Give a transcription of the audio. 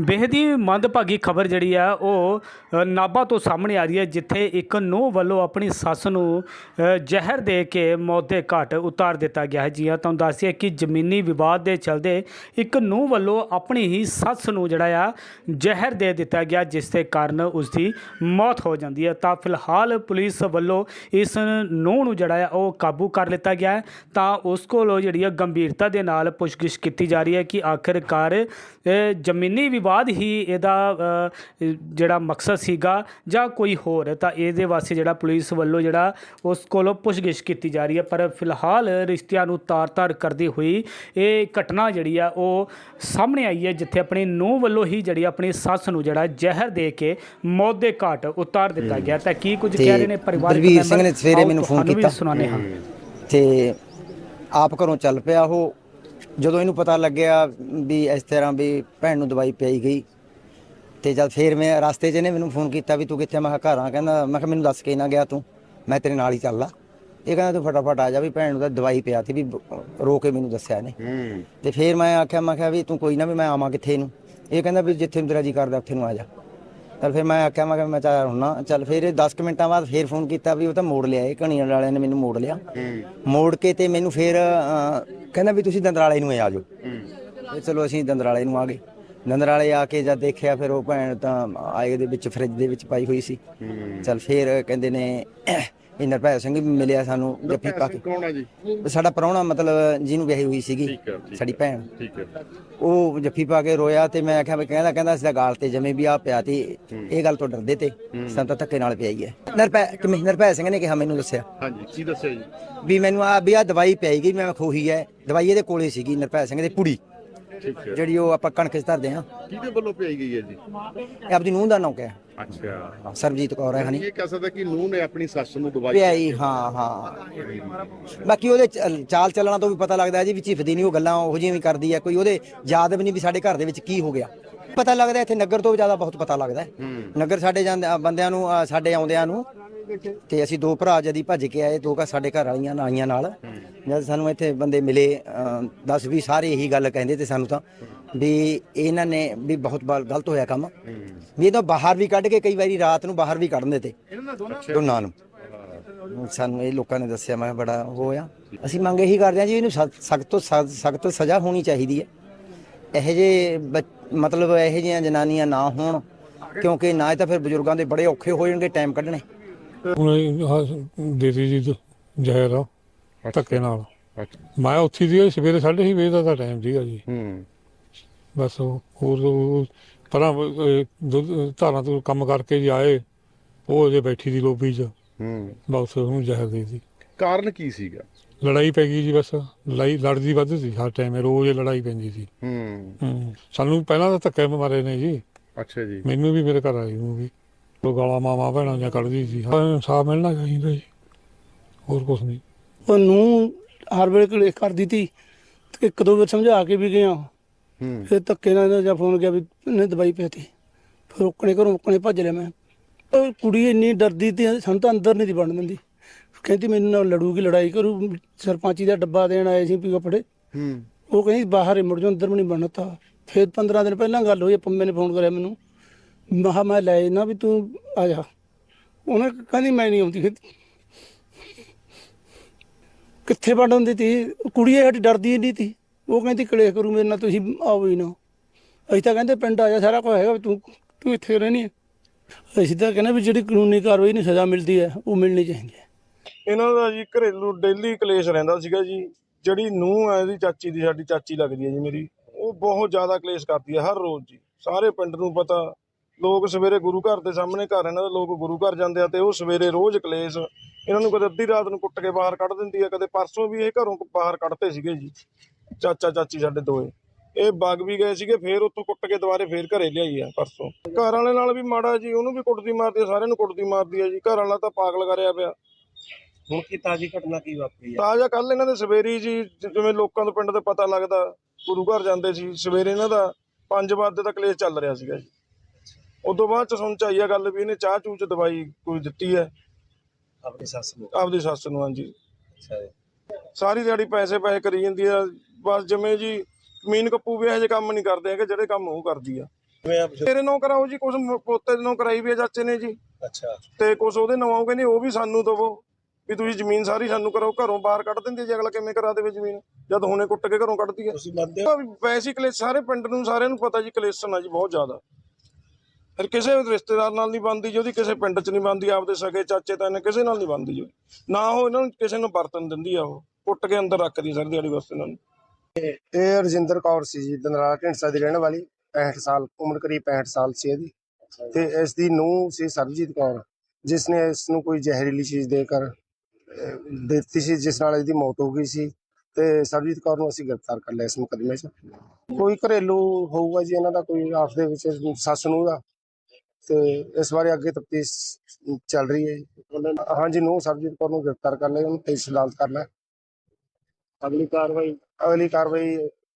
ਬੇਹਦ ਹੀ ਮੰਦਭਾਗੀ ਖਬਰ ਜਿਹੜੀ ਆ ਉਹ ਅ, ਨਾਭਾ ਤੋਂ ਸਾਹਮਣੇ ਆ ਰਹੀ ਹੈ ਜਿੱਥੇ ਇੱਕ ਨੂੰਹ ਵੱਲੋਂ ਆਪਣੀ ਸੱਸ ਨੂੰ ਜ਼ਹਿਰ ਦੇ ਕੇ ਮੌਤ ਦੇ ਘਾਟ ਉਤਾਰ ਦਿੱਤਾ ਗਿਆ ਹੈ। ਜੀ ਹਾਂ ਤੁਹਾਨੂੰ ਦੱਸਿਆ ਕਿ ਜ਼ਮੀਨੀ ਵਿਵਾਦ ਦੇ ਚਲਦੇ ਇੱਕ ਨੂੰਹ ਵੱਲੋਂ ਆਪਣੀ ਹੀ ਸੱਸ ਨੂੰ ਜਿਹੜਾ ਆ ਜ਼ਹਿਰ ਦੇ ਦਿੱਤਾ ਗਿਆ ਜਿਸ ਦੇ ਕਾਰਨ ਉਸ ਦੀ ਮੌਤ ਹੋ ਜਾਂਦੀ ਹੈ। ਤਾਂ ਫਿਲਹਾਲ ਪੁਲਿਸ ਵੱਲੋਂ ਇਸ ਨੂੰਹ ਨੂੰ ਜਿਹੜਾ ਆ ਉਹ ਕਾਬੂ ਕਰ ਲਿੱਤਾ ਗਿਆ ਹੈ। ਤਾਂ ਉਸ ਕੋਲੋਂ ਜਿਹੜੀ ਆ ਗੰਭੀਰਤਾ ਦੇ ਨਾਲ ਪੁੱਛਗਿੱਛ ਕੀਤੀ ਜਾ ਰਹੀ ਹੈ ਕਿ ਆਖਿਰਕਾਰ ਇਹ ਜ਼ਮੀਨੀ ਵਿਵਾਦ ਹੀ ਇਹਦਾ ਜਿਹੜਾ ਮਕਸਦ ਸੀਗਾ ਜਾਂ ਕੋਈ ਹੋਰ ਤਾਂ ਇਹਦੇ ਵਾਸਤੇ ਜਿਹੜਾ ਪੁਲਿਸ ਵੱਲੋਂ ਜਿਹੜਾ ਉਸ ਕੋਲੋਂ ਪੁੱਛਗਿੱਛ ਕੀਤੀ ਜਾ ਰਹੀ ਹੈ ਪਰ ਫਿਲਹਾਲ ਰਿਸ਼ਤਿਆਂ ਨੂੰ ਤਾਰ-ਤਾਰ ਕਰਦੀ ਹੋਈ ਇਹ ਘਟਨਾ ਜਿਹੜੀ ਆ ਉਹ ਸਾਹਮਣੇ ਆਈ ਹੈ ਜਿੱਥੇ ਆਪਣੀ ਨੂੰਹ ਵੱਲੋਂ ਹੀ ਜਿਹੜੀ ਆਪਣੀ ਸੱਸ ਨੂੰ ਜਿਹੜਾ ਜ਼ਹਿਰ ਦੇ ਕੇ ਮੌਤ ਦੇ ਘਾਟ ਉਤਾਰ ਦਿੱਤਾ ਗਿਆ ਤਾਂ ਕੀ ਕੁਝ ਕਹਿ ਰਹੇ ਨੇ ਪਰਿਵਾਰਕ ਬਲਬੀਰ ਸਿੰਘ ਮੈਂਬਰ? ਨੇ ਸਵੇਰੇ ਮੈਨੂੰ ਫੋਨ ਕੀਤਾ। ਹਾਂ ਤੇ ਆਪ ਘਰੋਂ ਚੱਲ ਪਿਆ ਉਹ ਜਦੋਂ ਇਹਨੂੰ ਪਤਾ ਲੱਗਿਆ ਵੀ ਇਸ ਤਰ੍ਹਾਂ ਵੀ ਭੈਣ ਨੂੰ ਦਵਾਈ ਪਿਆਈ ਗਈ ਤੇ ਜਦ ਫੇਰ ਮੈਂ ਰਸਤੇ 'ਚ ਇਹਨੇ ਮੈਨੂੰ ਫੋਨ ਕੀਤਾ ਵੀ ਤੂੰ ਕਿੱਥੇ? ਮੈਂ ਕਿਹਾ ਘਰ ਆ। ਕਹਿੰਦਾ ਮੈਂ ਕਿਹਾ ਮੈਨੂੰ ਦੱਸ ਕੇ ਨਾ ਗਿਆ ਤੂੰ। ਮੈਂ ਤੇਰੇ ਨਾਲ ਹੀ ਚੱਲਦਾ। ਇਹ ਕਹਿੰਦਾ ਤੂੰ ਫਟਾਫਟ ਆ ਜਾ ਵੀ ਭੈਣ ਨੂੰ ਤਾਂ ਦਵਾਈ ਪਿਆ ਸੀ ਵੀ ਰੋ ਕੇ ਮੈਨੂੰ ਦੱਸਿਆ ਇਹਨੇ। ਤੇ ਫੇਰ ਮੈਂ ਆਖਿਆ ਮੈਂ ਕਿਹਾ ਵੀ ਤੂੰ ਕੋਈ ਨਾ ਵੀ ਮੈਂ ਆਵਾਂ ਕਿੱਥੇ ਨੂੰ ਇਹ ਕਹਿੰਦਾ ਵੀ ਜਿੱਥੇ ਨੂੰ ਤੇਰਾ ਜੀ ਕਰਦਾ ਉੱਥੇ ਨੂੰ ਆ ਜਾ। ਚੱਲ ਫਿਰ ਮੈਂ ਆਖਿਆ ਮੈਂ ਕਿਹਾ ਮੈਂ ਚਾਹ ਹੁੰਨਾ ਚੱਲ ਫਿਰ ਇਹ 10 ਕੁ ਮਿੰਟਾਂ ਬਾਅਦ ਫੇਰ ਫੋਨ ਕੀਤਾ ਵੀ ਉਹ ਤਾਂ ਮੋੜ ਲਿਆ ਇਹ ਕਣੀਆਂ ਵਾਲਿਆਂ ਨੇ ਮੈਨੂੰ ਮੋੜ ਲਿਆ। ਮੋੜ ਕੇ ਤੇ ਮੈਨੂੰ ਫਿਰ ਅਹ, ਕਹਿੰਦਾ ਵੀ ਤੁਸੀਂ ਦੰਦਰਾਲੇ ਨੂੰ ਆ ਜਾਓ। ਤੇ ਚਲੋ ਅਸੀਂ ਦੰਦਰਾਲੇ ਨੂੰ ਆ ਗਏ। ਦੰਦਰਾਲੇ ਆ ਕੇ ਜਦ ਦੇਖਿਆ ਫਿਰ ਉਹ ਭੈਣ ਤਾਂ ਆਏ ਦੇ ਵਿੱਚ ਫ੍ਰਿਜ ਦੇ ਵਿੱਚ ਪਾਈ ਹੋਈ ਸੀ। ਚੱਲ ਫਿਰ ਕਹਿੰਦੇ ਨੇ ਇਹ ਨਿਰਭੈ ਸਿੰਘ ਵੀ ਮਿਲਿਆ ਸਾਨੂੰ ਜੱਫੀ ਪਾ ਕੇ। ਕੌਣ ਹੈ ਜੀ? ਸਾਡਾ ਪ੍ਰਾਹੁਣਾ ਮਤਲਬ ਜਿਹਨੂੰ ਵਿਆਹੀ ਹੋਈ ਸੀਗੀ ਠੀਕ ਹੈ, ਠੀਕ ਸਾਡੀ ਭੈਣ। ਠੀਕ ਹੈ ਉਹ ਜੱਫੀ ਪਾ ਕੇ ਰੋਇਆ ਤੇ ਮੈਂ ਆਖਿਆ ਵੀ ਕਹਿੰਦਾ ਕਹਿੰਦਾ ਅਸੀਂ ਤਾਂ ਗਾਲ ਤੇ ਜਮੇ ਵੀ ਆ ਪਿਆ ਤੇ ਇਹ ਗੱਲ ਤੋਂ ਡਰਦੇ ਤੇ ਸਾਨੂੰ ਤਾਂ ਧੱਕੇ ਨਾਲ ਪਿਆਈ ਹੈ। ਨਰਪੈ ਕਿਵੇਂ ਨਰਪੈ ਸਿੰਘ ਨੇ ਕਿਹਾ ਮੈਨੂੰ ਦੱਸਿਆ? ਹਾਂਜੀ ਕੀ ਦੱਸਿਆ ਜੀ? ਵੀ ਮੈਨੂੰ ਆ ਵੀ ਆ ਦਵਾਈ ਪਿਆਈ ਗਈ ਮੈਂ ਖੋਹੀ ਹੈ। ਦਵਾਈ ਇਹਦੇ ਕੋਲੇ ਸੀਗੀ ਨਰਪੈ ਸਿੰਘ ਦੇ ਪੁੜੀ। ਠੀਕ ਹੈ ਜਿਹੜੀ ਉਹ ਆਪਾਂ ਕਣਕ 'ਚ ਧਰਦੇ ਆ ਕਿਹਦੇ ਵੱਲੋਂ ਪਈ ਗਈ ਹੈ ਜੀ? ਇਹ ਆਪਦੀ ਨੂੰਹ ਦਾ ਨਾਂ ਕਿਹਾ ਅੱਛਾ। ਸਰਬਜੀਤ ਕੌਰ ਹੈ ਹਨੀ। ਇਹ ਕਹਿ ਸਕਦਾ ਕਿ ਨੂੰਹ ਨੇ ਆਪਣੀ ਸੱਸ ਨੂੰ ਦਵਾਈ ਪਿਆਈ ਹਾਂ ਹਾਂ। ਬਾਕੀ ਉਹਦੇ ਚ- ਚਾਲ ਚੱਲਣਾ ਤੋਂ ਵੀ ਪਤਾ ਲੱਗਦਾ ਹੈ ਜੀ ਵੀ ਝਿਫਦੀ ਨਹੀਂ ਉਹ ਗੱਲਾਂ ਉਹੋ ਜਿਹੀਆਂ ਵੀ ਕਰਦੀ ਹੈ ਕੋਈ ਉਹਦੇ ਯਾਦ ਵੀ ਨਹੀਂ ਵੀ ਸਾਡੇ ਘਰ ਦੇ ਵਿੱਚ ਕੀ ਹੋ ਗਿਆ। ਪਤਾ ਲੱਗਦਾ ਇੱਥੇ ਨਗਰ ਤੋਂ ਵੀ ਜ਼ਿਆਦਾ ਬਹੁਤ ਪਤਾ ਲੱਗਦਾ ਹੈ। ਨਗਰ ਸਾਡੇ ਜਾਂਦੇ ਅ, ਬੰਦਿਆਂ ਨੂੰ ਅ, ਸਾਡੇ ਆਉਂਦਿਆਂ ਨੂੰ ਤੇ ਅਸੀਂ ਦੋ ਭਰਾ ਜਦੀ ਭੱਜ ਕੇ ਆਏ ਦੋ ਘਰ ਸਾਡੇ ਘਰ ਵਾਲੀਆਂ ਨਾਲੀਆਂ ਨਾਲ। ਜਦ ਸਾਨੂੰ ਇੱਥੇ ਬੰਦੇ ਮਿਲੇ 10 20 ਸਾਰੇ ਇਹੀ ਗੱਲ ਕਹਿੰਦੇ ਤੇ ਸਾਨੂੰ ਤਾਂ ਵੀ ਇਹਨਾਂ ਨੇ ਵੀ ਬਹੁਤ ਬਲ- ਗਲਤ ਹੋਇਆ ਕੰਮ। ਵੀ ਇਹ ਤਾਂ ਬਾਹਰ ਵੀ ਕੱਢ ਕੇ ਕਈ ਵਾਰੀ ਰਾਤ ਨੂੰ ਬਾਹਰ ਵੀ ਕੱਢ ਦਿੰਦੇ ਤੇ। ਦੋਨਾਂ ਨੂੰ ਸਾਨੂੰ ਇਹ ਲੋਕਾਂ ਨੇ ਦੱਸਿਆ ਮੈਂ ਬੜਾ ਉਹ ਹੋਇਆ। ਅਸੀਂ ਮੰਗ ਇਹੀ ਕਰਦੇ ਹਾਂ ਜੀ ਇਹਨੂੰ ਸਖਤ ਤੋਂ ਸਖਤ ਸਜ਼ਾ ਹੋਣੀ ਚਾਹੀਦੀ ਹੈ। ਇਹੋ ਜਿਹੇ ਬੱਚ- ਮਤਲਬ ਇਹੋ ਜਿਹੀਆਂ ਜਨਾਨੀਆਂ ਨਾ ਹੋਣ ਕਿਉਂਕਿ ਨਾ ਇਹ ਤਾਂ ਫਿਰ ਬਜ਼ੁਰਗਾਂ ਦੇ ਬੜੇ ਔਖੇ ਹੋ ਜਾਣਗੇ ਟਾਈਮ ਕੱਢਣੇ। ਹੁਣ ਦੇਤੀ ਜੀ ਜ਼ਹਿਰ ਆ ਧੱਕੇ ਨਾਲ। ਮੈਂ ਉੱਥੇ ਦੀ ਸਵੇਰੇ 6:30 ਵਜੇ ਦਾ ਟਾਈਮ ਸੀਗਾ ਜੀ। ਹੂੰ। ਬਸ ਉਹ ਹੋਰ ਉਹ ਪਰਾਂ ਅਹ, ਦੁੱਧ ਧਾਰਾਂ ਤੋਂ ਕੰਮ ਕਰਕੇ ਜੀ ਆਏ ਉਹ ਅਜੇ ਬੈਠੀ ਦੀ ਲੋਬੀ 'ਚ। ਹੂੰ। ਬਸ ਉਹਨੂੰ ਜ਼ਹਿਰ ਦੇ ਦਿੱਤੀ। ਕਾਰਨ ਕੀ ਸੀਗਾ? ਲੜਾਈ ਪੈ ਗਈ ਜੀ ਬਸ। ਲੜਾਈ ਲੜਦੀ ਵੱਧ ਸੀ ਹਰ ਟਾਈਮ ਰੋਜ਼ ਹੀ ਲੜਾਈ ਪੈਂਦੀ ਸੀ। ਹੂੰ। ਹੂੰ। ਸਾਨੂੰ ਪਹਿਲਾਂ ਤਾਂ ਧੱਕੇ ਮਾਰੇ ਨੇ ਜੀ। ਅੱਛਾ ਜੀ। ਮੈਨੂੰ ਵੀ ਮੇਰੇ ਘਰ ਆਈ ਨੂੰ ਵੀ। ਉਹ ਗਾਲਾਂ ਮਾਵਾ ਭੈਣਾਂ ਜਾਂ ਕੱਢਦੀ ਸੀ। ਹਾਂ ਇਨਸਾਫ ਮਿਲਣਾ ਚਾਹੀਦਾ ਜੀ। ਹੋਰ ਕੁਝ ਨਹੀਂ। ਉਹਨੂੰ ਹਰ ਵੇਲੇ ਕਲੇਸ਼ ਕਰਦੀ ਤੀ ਤੇ। ਇੱਕ ਦੋ ਵਾਰ ਸਮਝਾ ਕੇ ਵੀ ਗਿਆ। ਫਿਰ ਧੱਕੇ ਨਾਲ ਜਾਂ ਫੋਨ ਗਿਆ ਵੀ ਇਹਨੇ ਦਵਾਈ ਪੀਤੀ। ਫਿਰ ਉਕਣੇ ਘਰੋਂ ਉਕਣੇ ਭੱਜ ਲਿਆ ਮੈਂ। ਉਹ ਕੁੜੀ ਇੰਨੀ ਡਰਦੀ ਤੇ ਸਾਨੂੰ ਤਾਂ ਅੰਦਰ ਨਹੀਂ ਦੀ ਬਣ ਦਿੰਦੀ। ਕਹਿੰਦੀ ਮੈਨੂੰ ਨਾਲ ਲੜੂਗੀ ਲੜਾਈ ਕਰੂ ਸਰਪੰਚੀ ਦਾ ਡੱਬਾ ਦੇਣ ਆਏ ਸੀ ਪੀ ਕੱਪੜੇ। ਹੂੰ। ਉਹ ਕਹਿੰਦੀ ਬਾਹਰ ਹੀ ਮੁੜ ਜਾ ਅੰਦਰ ਵੀ ਨਹੀਂ ਬਣਤਾ ਫਿਰ 15 ਦਿਨ ਪਹਿਲਾਂ ਗੱਲ ਹੋਈ ਪੰਮੇ ਨੇ ਫੋਨ ਕਰਿਆ ਮੈਨੂੰ। ਮੈਂ ਕਿਹਾ ਮੈਂ ਲੈ ਨਾ ਵੀ ਤੂੰ ਆ ਜਾ। ਉਹਨੇ ਕਹਿੰਦੀ ਮੈਂ ਨਹੀਂ ਆਉਂਦੀ। ਕਿੱਥੇ ਵੜ ਹੁੰਦੀ ਤੀ? ਕੁੜੀ ਸਾਡੀ ਡਰਦੀ ਨਹੀਂ ਤੀ। ਉਹ ਕਹਿੰਦੀ ਕਲੇਸ਼ ਕਰੂ ਮੇਰੇ ਨਾਲ, ਤੁਸੀਂ ਆਓ ਹੀ ਨਾ। ਅਸੀਂ ਤਾਂ ਕਹਿੰਦੇ ਪਿੰਡ ਆ ਜਾ, ਸਾਰਾ ਕੁਝ ਹੈਗਾ ਤੂੰ ਤੂੰ ਇੱਥੇ ਰਹਿਣੀ ਹੈ ਅਸੀਂ ਤਾਂ ਕਹਿੰਦੇ ਵੀ ਜਿਹੜੀ ਕਾਨੂੰਨੀ ਕਾਰਵਾਈ ਨੂੰ ਸਜ਼ਾ ਮਿਲਦੀ ਹੈ, ਉਹ ਮਿਲਣੀ ਚਾਹੀਦੀ ਹੈ। ਇਹਨਾਂ ਦਾ ਜੀ ਘਰੇਲੂ ਡੇਲੀ ਕਲੇਸ਼ ਰਹਿੰਦਾ ਸੀਗਾ ਜੀ। ਜਿਹੜੀ ਨੂੰਹ ਹੈ ਇਹਦੀ ਚਾਚੀ ਦੀ, ਸਾਡੀ ਚਾਚੀ ਲੱਗਦੀ ਹੈ ਜੀ ਮੇਰੀ। ਉਹ ਬਹੁਤ ਜ਼ਿਆਦਾ ਕਲੇਸ਼ ਕਰਦੀ ਹੈ ਹਰ ਰੋਜ਼ ਜੀ। ਸਾਰੇ ਪਿੰਡ ਨੂੰ ਪਤਾ, ਲੋਕ ਸਵੇਰੇ ਗੁਰੂ ਘਰ ਦੇ ਸਾਹਮਣੇ ਘਰ, ਇਹਨਾਂ ਦੇ ਲੋਕ ਗੁਰੂ ਘਰ ਜਾਂਦੇ ਆ ਤੇ ਉਹ ਸਵੇਰੇ ਰੋਜ਼ ਕਲੇਸ਼, ਇਹਨਾਂ ਨੂੰ ਕਦੇ ਅੱਧੀ ਰਾਤ ਨੂੰ ਕੁੱਟ ਕੇ ਬਾਹਰ ਕੱਢ ਦਿੰਦੀ ਆ ਕਦੇ ਪਰਸੋਂ ਵੀ ਇਹ ਘਰੋਂ ਬਾਹਰ ਕੱਢਤੇ ਸੀਗੇ ਜੀ। ਚਾਚਾ ਚਾਚੀ ਸਾਡੇ ਦੋਏ। ਇਹ ਵਗ ਵੀ ਗਏ ਸੀਗੇ ਫੇਰ ਉੱਥੋਂ ਕੁੱਟ ਕੇ ਦੁਬਾਰੇ ਫੇਰ ਘਰੇ ਲਿਆਈ ਆ ਪਰਸੋਂ। ਘਰ ਵਾਲੇ ਨਾਲ ਵੀ ਮਾੜਾ ਜੀ ਉਹਨੂੰ ਵੀ ਕੁੱਟਦੀ ਮਾਰਦੀ ਆ ਸਾਰਿਆਂ ਨੂੰ ਕੁੱਟਦੀ ਮਾਰਦੀ ਆ ਜੀ। ਘਰ ਵਾਲਾ ਤਾਂ ਪਾਗਲ ਕਰਿਆ ਪਿਆ। ਹੁਣ ਕੀ ਤਾਜੀ ਘਟਨਾ ਕੀ ਵਾਪਰੀ ਹੈ ਤਾਜ਼ਾ ਕੱਲ ਇਹਨਾਂ ਦੇ ਸਵੇਰੀ ਜੀ ਜ- ਜਿਵੇਂ ਲੋਕਾਂ ਤੋਂ ਪਿੰਡ ਦੇ ਪਤਾ ਲੱਗਦਾ ਗੁਰੂ ਘਰ ਜਾਂਦੇ ਸੀ ਸਵੇਰੇ ਇਹਨਾਂ ਦਾ 5 ਵਜੇ ਦਾ ਕਲੇਸ਼ ਚੱਲ ਰਿਹਾ ਸੀਗਾ ਜੀ। ਉਦੋਂ ਬਾਅਦ ਚ ਸੁਣ ਚ ਆਈ ਆ ਗੱਲ ਵੀ ਇਹਨੇ ਚਾਹ ਚੂਹ ਚ ਦਵਾਈ ਕੋਈ ਦਿੱਤੀ ਹੈ। ਆਪਣੀ ਸੱਸ ਨੂੰ? ਆਪਦੀ ਸੱਸ ਨੂੰ ਹਾਂਜੀ। ਅੱਛਾ ਜੀ। ਸਾਰੀ ਦਿਹਾੜੀ ਪੈਸੇ ਪੈਸੇ ਕਰੀ ਜਾਂਦੀ ਆ ਬਸ ਜਿਵੇਂ ਜੀ ਜ਼ਮੀਨ ਕੱਪੂ ਵੀ ਇਹੋ ਜਿਹੇ ਕੰਮ ਨਹੀਂ ਕਰਦੇ ਹੈਗੇ ਜਿਹੜੇ ਕੰਮ ਉਹ ਕਰਦੀ ਆ। ਆ ਤੇਰੇ ਨਾਂ ਕਰਾਓ ਜੀ ਕੁਝ ਪੋਤੇ ਦੇ ਨਾਂ ਕਰਾਈ ਵੀ ਆ ਚਾਚੇ ਨੇ ਜੀ। ਅੱਛਾ। ਤੇ ਕੁਝ ਉਹਦੇ ਨਾਂ ਉਹ ਕਹਿੰਦੇ ਉਹ ਵੀ ਸਾਨੂੰ ਦਵੋ ਵੀ ਤੁਸੀਂ ਜ਼ਮੀਨ ਸਾਰੀ ਸਾਨੂੰ ਕਰੋ ਘਰੋਂ ਬਾਹਰ ਕੱਢ ਦਿੰਦੇ ਜੀ ਅਗਲਾ ਕਿਵੇਂ ਕਰਾ ਦੇਵੇ ਜ਼ਮੀਨ? ਜਦ ਹੁਣੇ ਕੁੱਟ ਕੇ ਘਰੋਂ ਕੱਢਦੀ ਹੈ ਤੁਸੀਂ ਮੰਨਦੇ ਹੋ? ਵੈਸੇ ਕਲੇਸ਼ ਸਾਰੇ ਪਿੰਡ ਨੂੰ ਸਾਰਿਆਂ ਨੂੰ ਪਤਾ ਜੀ ਕਲੇਸ਼ਨ ਆ ਜੀ ਬਹੁਤ ਜ਼ਿਆਦਾ। ਫਿਰ ਕਿਸੇ ਰਿਸ਼ਤੇਦਾਰ ਨਾਲ ਨਹੀਂ ਬਣਦੀ ਜੀ ਉਹਦੀ ਕਿਸੇ ਪਿੰਡ 'ਚ ਨਹੀਂ ਬਣਦੀ ਆਪਦੇ ਸਗੇ ਚਾਚੇ ਤਾਏ ਨਾਲ ਕਿਸੇ ਨਾਲ ਨਹੀਂ ਬਣਦੀ ਜੀ। ਨਾ ਉਹ ਇਹਨਾਂ ਨੂੰ ਕਿਸੇ ਨੂੰ ਵਰਤਨ ਦਿੰਦੀ ਆ ਉਹ ਕੁੱਟ ਕੇ ਅੰਦਰ ਰੱਖਦੀ ਸਾਰੀ ਦਿਹਾੜੀ ਵਾਸਤੇ ਇਹਨਾਂ ਨੂੰ। ਇਹ ਰਜਿੰਦਰ ਕੌਰ ਸੀ ਜੀ ਦਨਰਾਜ ਢਿੰਡਸਾ ਦੀ ਰਹਿਣ ਵਾਲੀ 65 ਸਾਲ, ਉਮਰ ਕਰੀਬ 65 ਸਾਲ ਸੀ ਇਹਦੀ। ਤੇ ਇਸ ਦੀ ਨੂੰਹ ਸੀ ਸਰਬਜੀਤ ਕੌਰ ਜਿਸ ਨੇ ਇਸ ਨੂੰ ਕੋਈ ਜ਼ਹਿਰੀਲੀ ਚੀਜ਼ ਦੇ ਕਰ ਦਿੱਤੀ ਸੀ, ਜਿਸ ਨਾਲ ਇਹਦੀ ਮੌਤ ਹੋ ਗਈ ਸੀ। ਤੇ ਸਰਬਜੀਤ ਕੌਰ ਨੂੰ ਅਸੀਂ ਗ੍ਰਿਫਤਾਰ ਕਰ ਲਿਆ ਇਸ ਮੁਕਦਮੇ 'ਚ। ਕੋਈ ਘਰੇਲੂ ਹੋਊਗਾ ਜੀ ਇਹਨਾਂ ਦਾ, ਕੋਈ ਆਪਸ ਦੇ ਵਿੱਚ ਸੱਸ ਨੂੰ ਦਾ। ਤੇ ਇਸ ਬਾਰੇ ਅੱਗੇ ਤਫਤੀਸ਼ ਚੱਲ ਰਹੀ ਹੈ ਹਾਂਜੀ ਨੂੰ ਸਰਬਜੀਤ ਕੌਰ ਨੂੰ ਗ੍ਰਿਫਤਾਰ ਕਰ ਲਿਆ, ਉਹਨੂੰ ਤੇਜ਼ ਅਦਾਲਤ ਕਰਨਾ ਅਗਲੀ ਕਾਰਵਾਈ ਅਗਲੀ ਕਾਰਵਾਈ